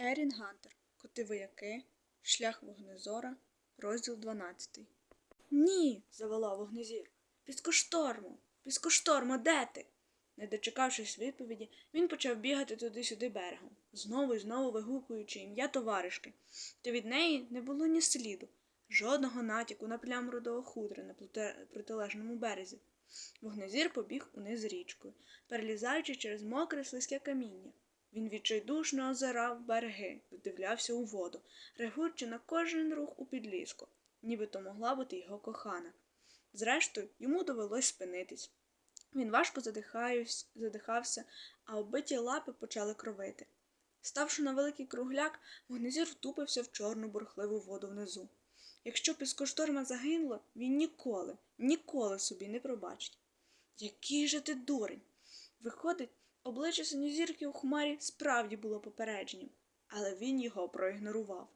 Ерін Гантер. Коти вояки. Шлях вогнезора. Розділ 12. Ні. заволав вогнезір. Піскошторму. Піскошторму, де ти? Не дочекавшись відповіді, він почав бігати туди-сюди берегом, знову і знову вигукуючи ім'я товаришки. Та від неї не було ні сліду, жодного натяку на плям рудого хутра на протилежному березі. Вогнезір побіг униз річкою, перелізаючи через мокре слизьке каміння. Він відчайдушно озирав береги, вдивлявся у воду, реагуючи на кожен рух у підліску, ніби то могла бути його кохана. Зрештою, йому довелось спинитись. Він важко задихався, а оббиті лапи почали кровити. Ставши на великий кругляк, вогнезір втупився в чорну бурхливу воду внизу. Якщо піскошторма загинула, він ніколи, ніколи собі не пробачить. Який же ти дурень? Виходить, обличчя синьозірки у хмарі справді було попередженням, але він його проігнорував.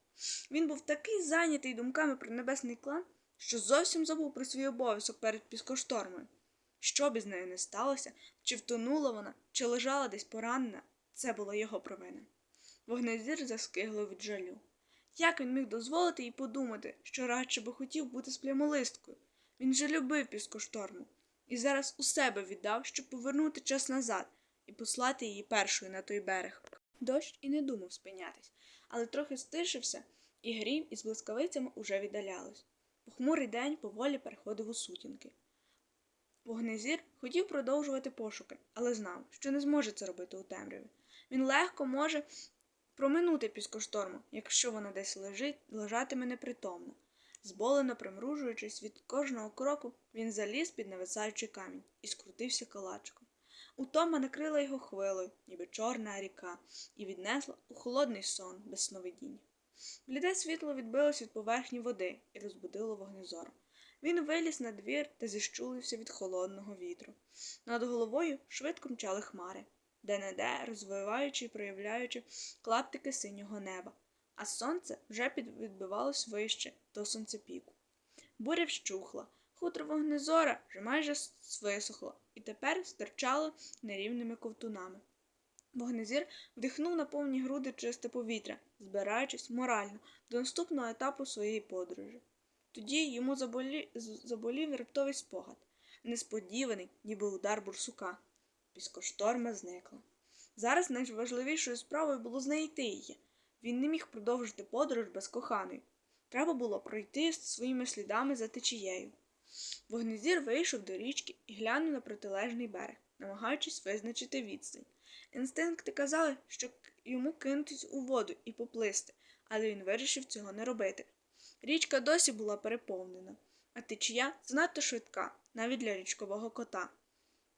Він був такий зайнятий думками про небесний клан, що зовсім забув про свій обов'язок перед піскоштормою. Що б із нею не сталося, чи втонула вона, чи лежала десь поранена, це була його провина. Вогнезір заскиглив від жалю. Як він міг дозволити їй подумати, що радше би хотів бути сплямолисткою? Він же любив піскошторму і зараз у себе віддав, щоб повернути час назад і послати її першою на той берег. Дощ і не думав спинятись, але трохи стишився, і грім із блискавицями уже віддалялись. Похмурий день поволі переходив у сутінки. Вогнезір хотів продовжувати пошуки, але знав, що не зможе це робити у темряві. Він легко може проминути піскошторму, якщо вона десь лежить, лежатиме непритомно. Зболено примружуючись від кожного кроку, він заліз під нависаючий камінь і скрутився калачиком. Утома накрила його хвилою, ніби чорна ріка, і віднесла у холодний сон без сновидінь. Бліде світло відбилось від поверхні води і розбудило вогнезор. Він виліз на двір та зіщулився від холодного вітру. Над головою швидко мчали хмари, де-не-де розвиваючи і проявляючи клаптики синього неба, а сонце вже відбивалось вище до сонцепіку. Буря вщухла, хутро вогнезора вже майже с- висохло і тепер стирчало нерівними ковтунами. Вогнезір вдихнув на повні груди чисте повітря, збираючись морально до наступного етапу своєї подорожі. Тоді йому заболі... заболів раптовий спогад, несподіваний, ніби удар бурсука. Піскошторма зникла. Зараз найважливішою справою було знайти її. Він не міг продовжити подорож без коханої. Треба було пройти своїми слідами за течією. Вогнезір вийшов до річки і глянув на протилежний берег, намагаючись визначити відстань. Інстинкти казали, що йому кинутись у воду і поплисти, але він вирішив цього не робити. Річка досі була переповнена, а течія занадто швидка, навіть для річкового кота.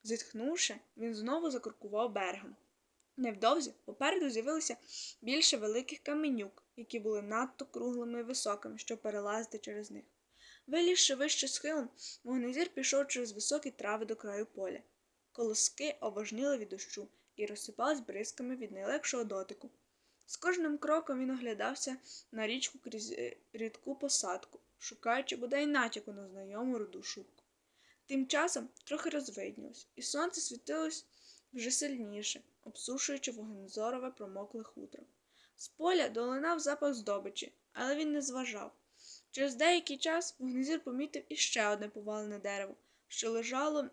Зітхнувши, він знову закрокував берегом. Невдовзі попереду з'явилося більше великих каменюк, які були надто круглими і високими, щоб перелазити через них. Вилізши вище схилом, вогнезір пішов через високі трави до краю поля. Колоски обожніли від дощу і розсипались бризками від найлегшого дотику. З кожним кроком він оглядався на річку крізь е, рідку посадку, шукаючи бодай натяку на знайому руду шубку. Тим часом трохи розвиднілось, і сонце світилось вже сильніше, обсушуючи вогнезорове промокле хутро. З поля долинав запах здобичі, але він не зважав. Через деякий час вогнезір помітив іще одне повалене дерево, що лежало,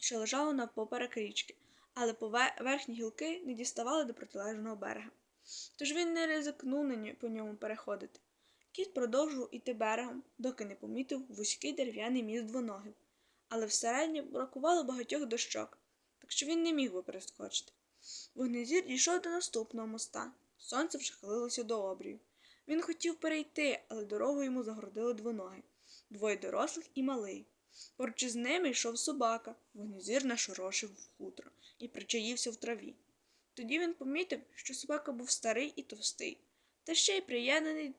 що лежало навпоперек річки, але верхні гілки не діставали до протилежного берега. Тож він не ризикнув по ньому переходити. Кіт продовжував іти берегом, доки не помітив вузький дерев'яний міст двоногів, але всередині бракувало багатьох дощок, так що він не міг би перескочити. Вогнезір дійшов до наступного моста. Сонце вже хилилося до обрію. Він хотів перейти, але дорогу йому загородили двоноги двоє дорослих і малий. Поруч із ними йшов собака, вогнезір нашорошив в хутро і причаївся в траві. Тоді він помітив, що собака був старий і товстий, та ще й приєднаний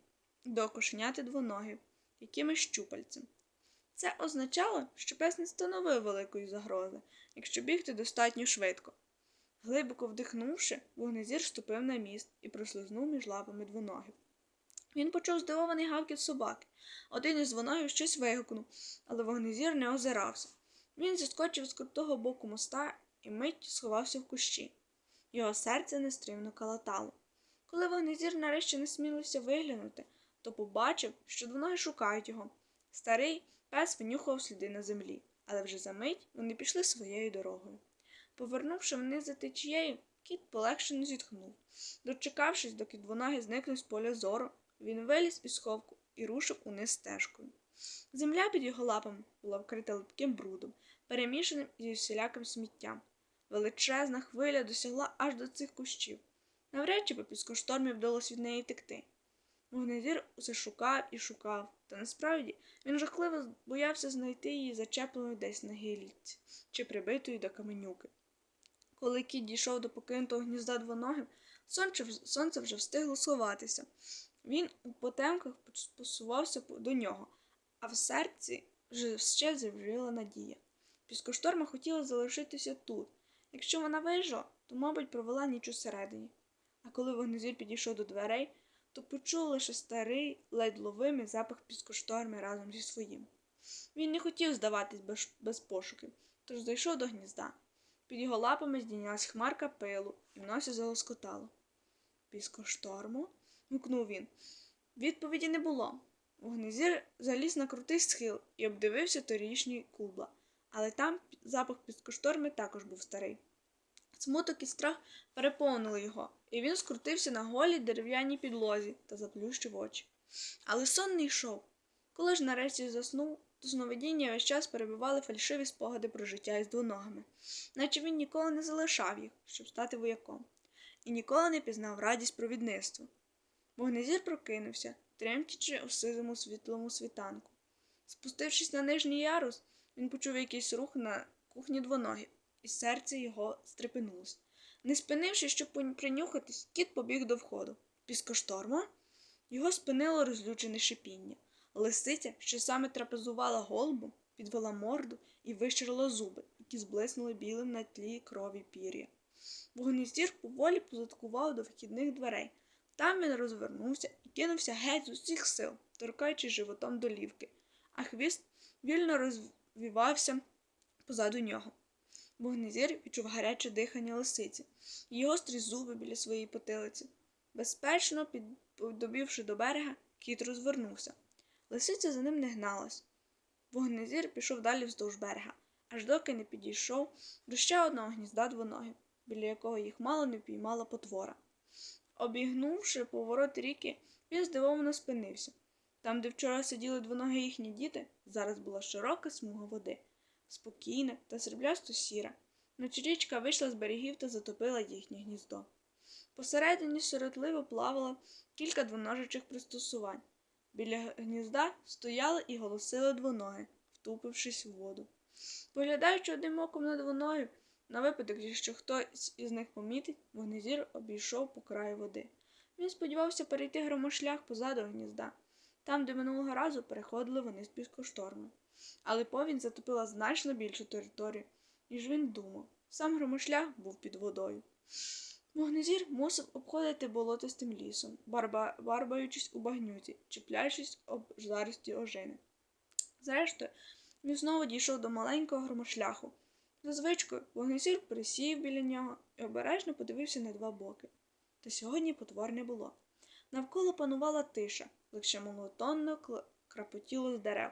до кошеняти двоногів якимось щупальцем. Це означало, що пес не становив великої загрози, якщо бігти достатньо швидко. Глибоко вдихнувши, вогнезір ступив на міст і прослизнув між лапами двоногів. Він почув здивований гавкіт собаки. Один із двоногів щось вигукнув, але вогнезір не озирався. Він зіскочив з крутого боку моста і мить сховався в кущі. Його серце нестримно калатало. Коли вогнезір нарешті не смілився виглянути, то побачив, що двоноги шукають його. Старий пес винюхав сліди на землі, але вже за мить вони пішли своєю дорогою. Повернувши вниз за течією, кіт полегшено зітхнув. Дочекавшись, доки двоноги зникнуть з поля зору, він виліз із сховку і рушив униз стежкою. Земля під його лапами була вкрита липким брудом, перемішаним зі всіляким сміттям. Величезна хвиля досягла аж до цих кущів. Навряд чи би піскоштормі вдалося від неї текти. Вогнезір усе шукав і шукав, та насправді він жахливо боявся знайти її зачепленою десь на гілці чи прибитою до каменюки. Коли кіт дійшов до покинутого гнізда двоногим, сонце вже встигло сховатися. Він у потемках пос- посувався до нього, а в серці ще завжила надія. Піскошторма хотіла залишитися тут. Якщо вона вижила, то, мабуть, провела ніч усередині. А коли вогнезір підійшов до дверей, то почув лише старий, ледь ловимий запах піскошторми разом зі своїм. Він не хотів здаватись без, без пошуків, тож зайшов до гнізда. Під його лапами здійнялась хмарка пилу і в носі залоскотало. Піскошторму? Гукнув він. Відповіді не було. Вогнезір заліз на крутий схил і обдивився торішній кубла, але там запах піскошторми також був старий. Смуток і страх переповнили його, і він скрутився на голій дерев'яній підлозі та заплющив очі. Але сон не йшов. Коли ж нарешті заснув, то сновидіння весь час перебивали фальшиві спогади про життя із двоногами, наче він ніколи не залишав їх, щоб стати вояком, і ніколи не пізнав радість провідництва. Вогнезір прокинувся, тремтячи у сизому світлому світанку. Спустившись на нижній ярус, він почув якийсь рух на кухні двоногів, і серце його стрепенулось. Не спинившись, щоб принюхатись, кіт побіг до входу. Піскошторма? Його спинило розлючене шипіння. Лисиця, що саме трапезувала голубом, підвела морду і вищирила зуби, які зблиснули білим на тлі крові пір'я. Вогнезір поволі позадкував до вхідних дверей. Там він розвернувся і кинувся геть з усіх сил, торкаючись животом долівки, а хвіст вільно розвівався позаду нього. Вогнезір відчув гаряче дихання лисиці і гострі зуби біля своєї потилиці. Безпечно піддобівши до берега, кіт розвернувся. Лисиця за ним не гналась. Вогнезір пішов далі вздовж берега, аж доки не підійшов до ще одного гнізда двоногів, біля якого їх мало не впіймала потвора. Обігнувши поворот ріки, він здивовано спинився. Там, де вчора сиділи двоногі їхні діти, зараз була широка смуга води, спокійна та сріблясто сіра. Ночі річка вийшла з берегів та затопила їхнє гніздо. Посередині сиротливо плавало кілька двоножичих пристосувань. Біля гнізда стояли і голосили двоноги, втупившись у воду. Поглядаючи одним оком на двоногів, на випадок, якщо хтось із них помітить, вогнезір обійшов по краю води. Він сподівався перейти громошлях позаду гнізда, там, де минулого разу переходили вони з піскошторму. Але повінь затопила значно більшу територію, ніж він думав. Сам громошлях був під водою. Вогнезір мусив обходити болотистим лісом, барба... барбаючись у багнюці, чіпляючись об зарості ожини. Зрештою, він знову дійшов до маленького громошляху. За звичкою, вогнезір присів біля нього і обережно подивився на два боки. Та сьогодні потвор не було. Навколо панувала тиша, лише монотонно крапотіло з дерев.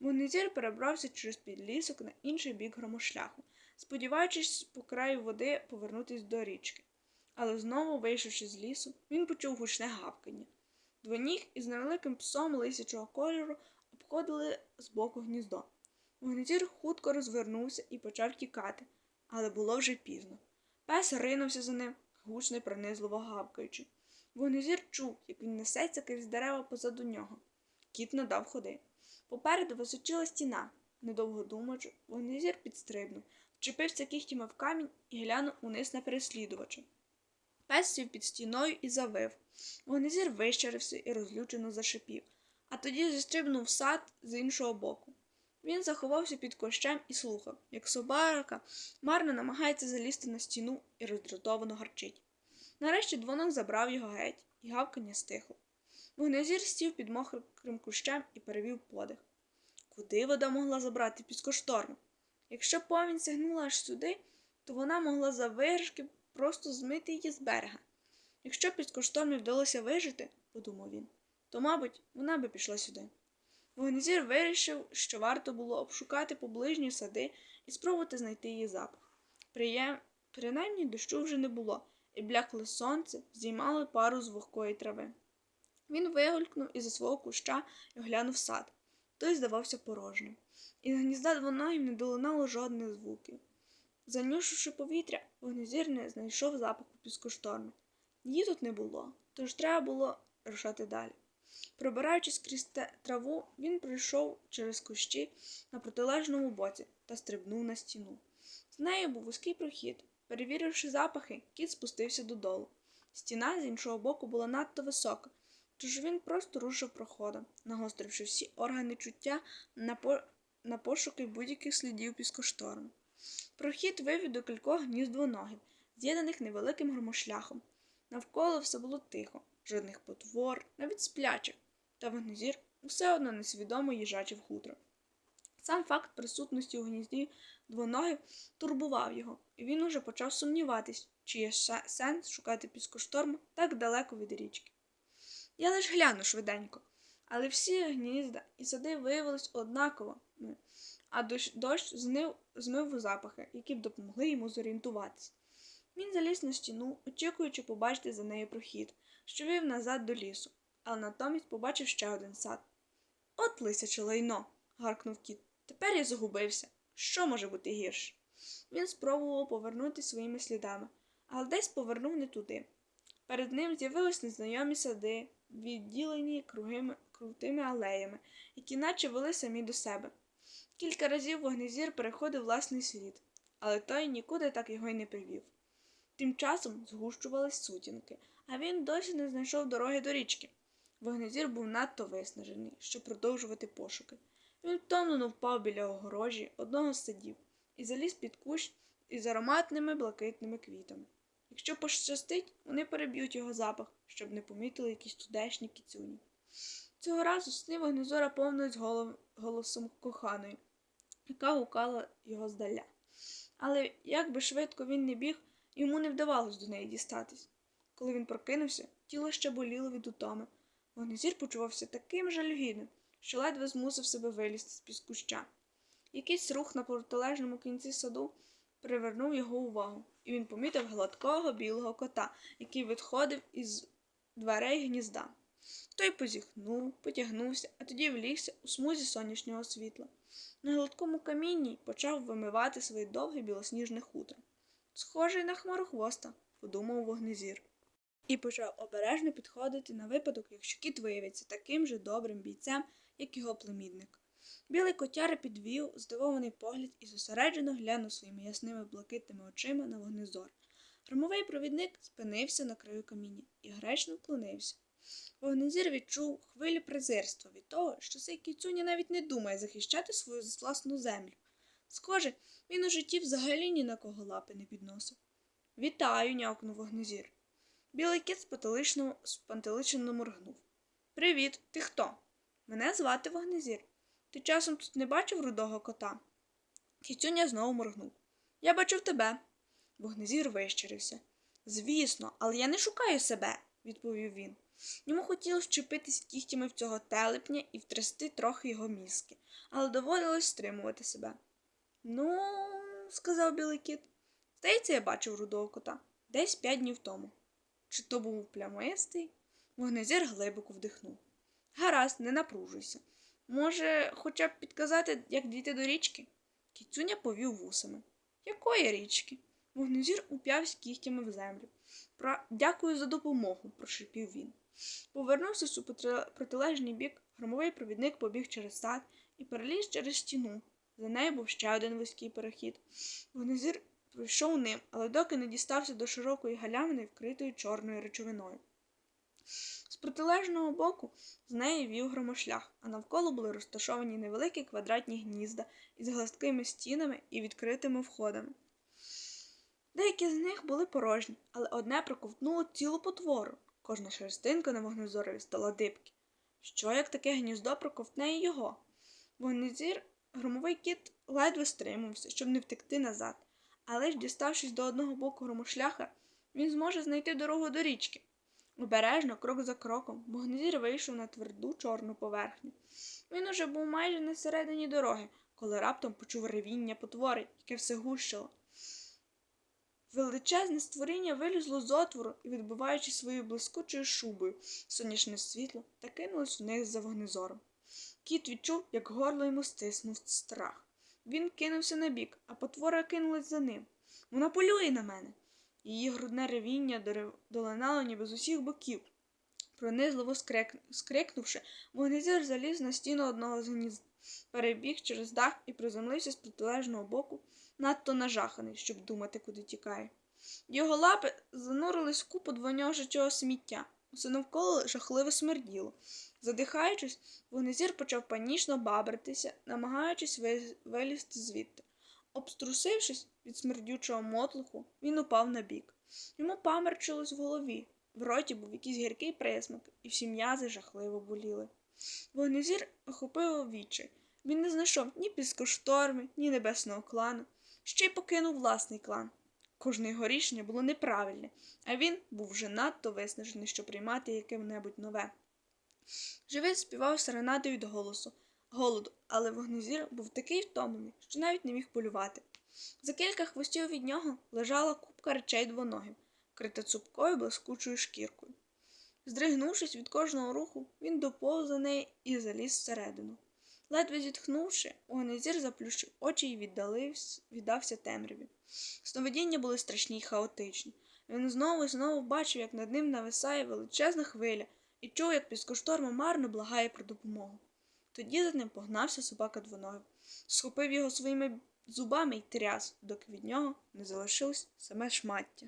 Вогнезір перебрався через підлісок на інший бік громошляху, сподіваючись по краю води повернутись до річки. Але знову, вийшовши з лісу, він почув гучне гавкання. Двоніг із невеликим псом лисячого кольору обходили з боку гніздо. Вогнезір хутко розвернувся і почав тікати, але було вже пізно. Пес ринувся за ним, гучно й пронизливо гавкаючи. Вогнезір чув, як він несеться крізь дерева позаду нього. Кіт не дав ходи. Попереду височила стіна. Недовго думаючи, вогнезір підстрибнув, вчепився кігтями в камінь і глянув униз на переслідувача. Пес сів під стіною і завив. Вогнезір вищерився і розлючено зашипів, а тоді зістрибнув сад з іншого боку. Він заховався під кощем і слухав, як собака марно намагається залізти на стіну і роздратовано гарчить. Нарешті двоног забрав його геть, і гавкання стихло. Вогнезір сів під мокрим кущем і перевів подих. Куди вода могла забрати піскошторму? Якщо повінь сягнула аж сюди, то вона могла за вирішки просто змити її з берега. Якщо підкоштовно вдалося вижити, подумав він, то, мабуть, вона би пішла сюди. Вогнезір вирішив, що варто було обшукати поближні сади і спробувати знайти її запах. Приєм... Принаймні дощу вже не було, і блякле сонце здіймало пару з вогкої трави. Він вигулькнув із свого куща і оглянув сад. Той здавався порожнім. Із гнізда двоногів не долунало жодних звуків. Занюшивши повітря, вогнезір не знайшов запаху піскошторну. Її тут не було, тож треба було рушати далі. Пробираючись крізь траву, він пройшов через кущі на протилежному боці та стрибнув на стіну. З нею був вузький прохід. Перевіривши запахи, кіт спустився додолу. Стіна з іншого боку була надто висока, тож він просто рушив проходом, нагостривши всі органи чуття на, по... на пошуки будь-яких слідів піскошторму. Прохід вивів до кількох гнізд двоногів, з'єднаних невеликим громошляхом. Навколо все було тихо, жодних потвор, навіть сплячих, та вогнезір все одно несвідомо їжачив хутро. Сам факт присутності у гнізді двоногів турбував його, і він уже почав сумніватись, чи є сенс шукати піскошторму так далеко від річки. Я лиш гляну швиденько, але всі гнізда і сади виявились однаковими, а дощ, дощ знив, змив запахи, які б допомогли йому зорієнтуватися. Він заліз на стіну, очікуючи побачити за нею прохід, що вів назад до лісу, але натомість побачив ще один сад. От лисяче лайно. гаркнув кіт. Тепер я загубився. Що може бути гірше? Він спробував повернути своїми слідами, але десь повернув не туди. Перед ним з'явились незнайомі сади, відділені кругими, крутими алеями, які наче вели самі до себе. Кілька разів вогнезір переходив власний слід, але той нікуди так його й не привів. Тим часом згущувались сутінки, а він досі не знайшов дороги до річки. Вогнезір був надто виснажений, щоб продовжувати пошуки. Він втомлено впав біля огорожі одного з садів і заліз під кущ із ароматними блакитними квітами. Якщо пощастить, вони переб'ють його запах, щоб не помітили якісь тудешні кіцюні. Цього разу сни вогнезора повнились голо- голосом коханої, яка гукала його здаля. Але як би швидко він не біг, йому не вдавалось до неї дістатись. Коли він прокинувся, тіло ще боліло від утоми. Вогнезір почувався таким жалюгідним, що ледве змусив себе вилізти з піскуща. Якийсь рух на протилежному кінці саду привернув його увагу, і він помітив гладкого білого кота, який відходив із дверей гнізда. Той позіхнув, потягнувся, а тоді влігся у смузі сонячного світла. На гладкому камінні почав вимивати своє довге білосніжне хутро. Схожий на хмарохвоста, подумав вогнезір. І почав обережно підходити на випадок, якщо кіт виявиться таким же добрим бійцем, як його племінник. Білий котяра підвів здивований погляд і зосереджено глянув своїми ясними блакитними очима на вогнезор. Громовий провідник спинився на краю каміння і гречно вклонився. Вогнезір відчув хвилю презирства від того, що цей кіцюня навіть не думає захищати свою власну землю. Схоже, він у житті взагалі ні на кого лапи не підносив. Вітаю, нявкнув вогнезір. Білий кіт спантеличено моргнув. Привіт, ти хто? Мене звати Вогнезір. Ти часом тут не бачив рудого кота? Кіцюня знову моргнув. Я бачив тебе. Вогнезір вищирився. Звісно, але я не шукаю себе, відповів він. Йому хотілося вчепитись кігтями в цього телепня і втрясти трохи його мізки, але доводилось стримувати себе. Ну, сказав білий кіт, здається, я бачив рудого кота десь п'ять днів тому. Чи то був плямистий? Вогнезір глибоко вдихнув. Гаразд, не напружуйся. Може, хоча б підказати, як дійти до річки? Кіцюня повів вусами. Якої річки? Вогнезір уп'явся кігтями в землю. Про... Дякую за допомогу, прошипів він. Повернувшись у протилежний бік, громовий провідник побіг через сад і переліз через стіну. За нею був ще один вузький перехід. Вогнезір пройшов ним, але доки не дістався до широкої галявини, вкритої чорною речовиною. З протилежного боку з неї вів громошлях, а навколо були розташовані невеликі квадратні гнізда із гладкими стінами і відкритими входами. Деякі з них були порожні, але одне проковтнуло цілу потвору. Кожна шерстинка на вогнезорові стала дибки. Що як таке гніздо проковтне його? Вогнезір, громовий кіт ледве стримався, щоб не втекти назад, але ж, діставшись до одного боку громошляха, він зможе знайти дорогу до річки. Обережно, крок за кроком, вогнезір вийшов на тверду чорну поверхню. Він уже був майже на середині дороги, коли раптом почув ревіння потвори, яке все гущило. Величезне створіння вилізло з отвору і, відбиваючи своєю блискучою шубою сонячне світло, та кинулось вниз за вогнезором. Кіт відчув, як горло йому стиснув страх. Він кинувся на бік, а потвора кинулась за ним. Вона полює на мене. Її грудне ревіння долинало ніби з усіх боків. Пронизливо скрик- скрикнувши, вогнезір заліз на стіну одного з гнізд, перебіг через дах і приземлився з протилежного боку, надто нажаханий, щоб думати, куди тікає. Його лапи занурились в купу двоньожичого сміття. Усе навколо жахливо смерділо. Задихаючись, вогнезір почав панічно бабритися, намагаючись вилізти звідти. Обструсившись від смердючого мотлуху, він упав на бік. Йому памерчилось в голові. В роті був якийсь гіркий присмак, і всі м'язи жахливо боліли. Вогнезір охопив відчай. Він не знайшов ні піскошторми, ні небесного клану, ще й покинув власний клан. Кожне його рішення було неправильне, а він був вже надто виснажений, щоб приймати яке-небудь нове. Живець співав серенаду від голосу, голоду, але вогнезір був такий втомлений, що навіть не міг полювати. За кілька хвостів від нього лежала купка речей двоногів, вкрита цупкою блискучою шкіркою. Здригнувшись від кожного руху, він доповз за неї і заліз всередину. Ледве зітхнувши, Огнезір заплющив очі і віддався темряві. Сновидіння були страшні й хаотичні. Він знову і знову бачив, як над ним нависає величезна хвиля, і чув, як піскошторма марно благає про допомогу. Тоді за ним погнався собака двоногим, схопив його своїми зубами й тряс, доки від нього не залишилось саме шмаття.